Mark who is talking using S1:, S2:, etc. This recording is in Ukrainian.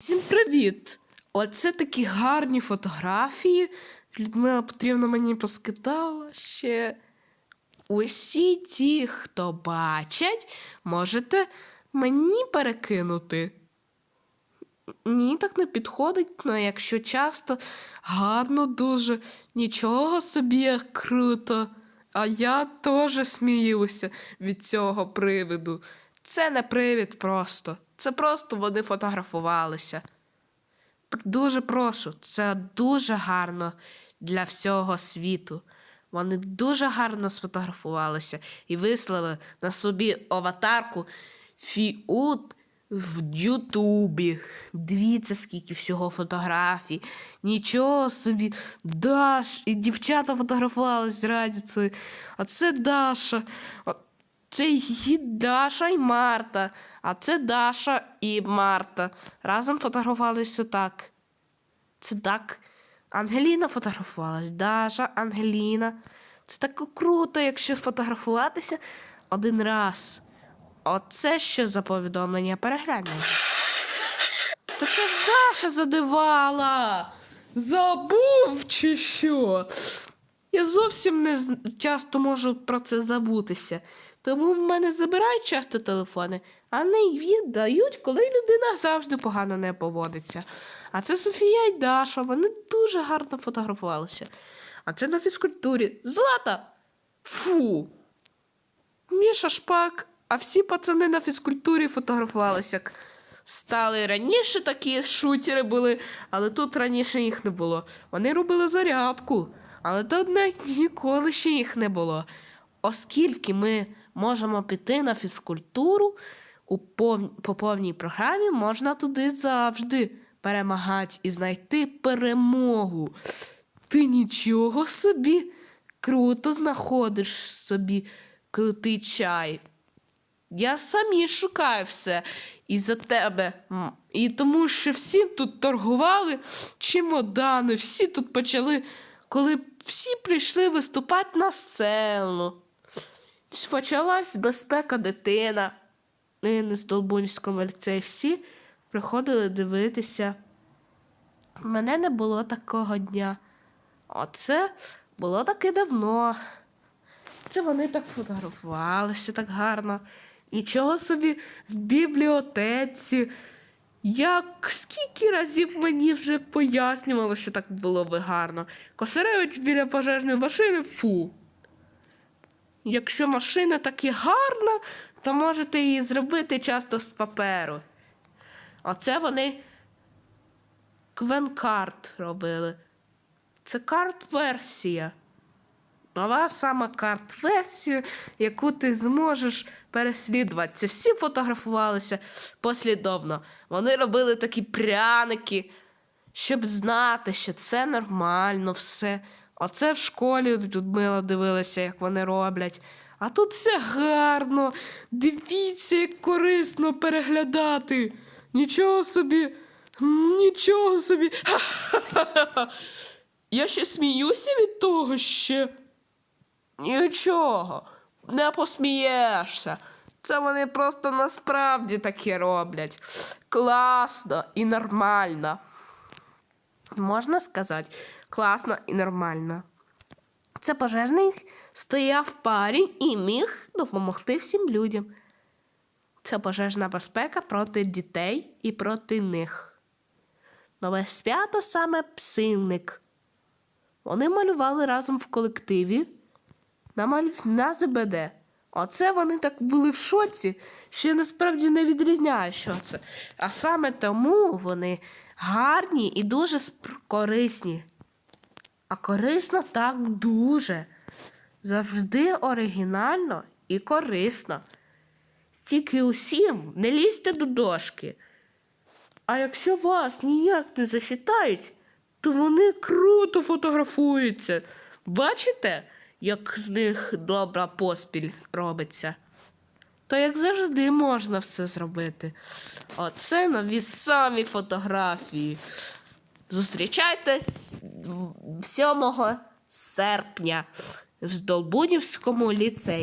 S1: Всім привіт! Оце такі гарні фотографії. Людмила Петрівна мені поскидала ще. Усі ті, хто бачать, можете мені перекинути. Ні, так не підходить, але якщо часто гарно дуже, нічого собі круто. А я теж сміюся від цього привиду. Це не привід просто. Це просто вони фотографувалися. Дуже прошу, це дуже гарно для всього світу. Вони дуже гарно сфотографувалися і вислали на собі аватарку фіут в Ютубі. Дивіться, скільки всього фотографій. Нічого собі. Даш, і дівчата фотографувались раді це. А це Даша. Це і Даша і Марта. А це Даша і Марта. Разом фотографувалися так. Це так. Ангеліна фотографувалась. Даша, Ангеліна. Це так круто, якщо фотографуватися один раз. Оце що за повідомлення перегляньмо. Та це Даша задивала. Забув чи що? Я зовсім не часто можу про це забутися. Тому в мене забирають часто телефони, а не й віддають, коли людина завжди погано не поводиться. А це Софія і Даша, вони дуже гарно фотографувалися. А це на фізкультурі. Злата! Фу! Міша Шпак, а всі пацани на фізкультурі фотографувалися. Стали раніше такі шутери були, але тут раніше їх не було. Вони робили зарядку, але тут навіть ніколи ще їх не було. Оскільки ми можемо піти на фізкультуру у пов... по повній програмі, можна туди завжди перемагати і знайти перемогу. Ти нічого собі круто знаходиш собі крутий чай. Я самі шукаю все із-за тебе. І тому що всі тут торгували чемодани, всі тут почали, коли всі прийшли виступати на сцену. Почалась безпека дитина. І на Столбунському ліцеї всі приходили дивитися. У мене не було такого дня. Оце було таки давно. Це вони так фотографувалися так гарно. Нічого собі в бібліотеці. Як скільки разів мені вже пояснювало, що так було би гарно. Косаревич біля пожежної машини фу. Якщо машина таки гарна, то можете її зробити часто з паперу. Оце вони квенкарт робили. Це карт-версія. Нова сама карт-версія, яку ти зможеш переслідувати. Це всі фотографувалися послідовно. Вони робили такі пряники, щоб знати, що це нормально все. Оце в школі Людмила дивилася, як вони роблять. А тут все гарно. Дивіться, як корисно переглядати. Нічого собі. Нічого собі. Ха-ха-ха. Я ще сміюся від того ще. Нічого, не посмієшся. Це вони просто насправді таке роблять. Класно і нормально. Можна сказати, класно і нормально. Це пожежний стояв парень і міг допомогти всім людям. Це пожежна безпека проти дітей і проти них. Нове свято саме псинник. Вони малювали разом в колективі на, маль... на ЗБД. Оце вони так були в шоці, що я насправді не відрізняю, що це. А саме тому вони гарні і дуже корисні. А корисно так дуже. Завжди оригінально і корисно. Тільки усім не лізьте до дошки. А якщо вас ніяк не засчитають, то вони круто фотографуються. Бачите, як з них добра поспіль робиться? То як завжди можна все зробити. Оце нові самі фотографії. Зустрічайтесь 7 серпня в Здолбунівському ліцеї.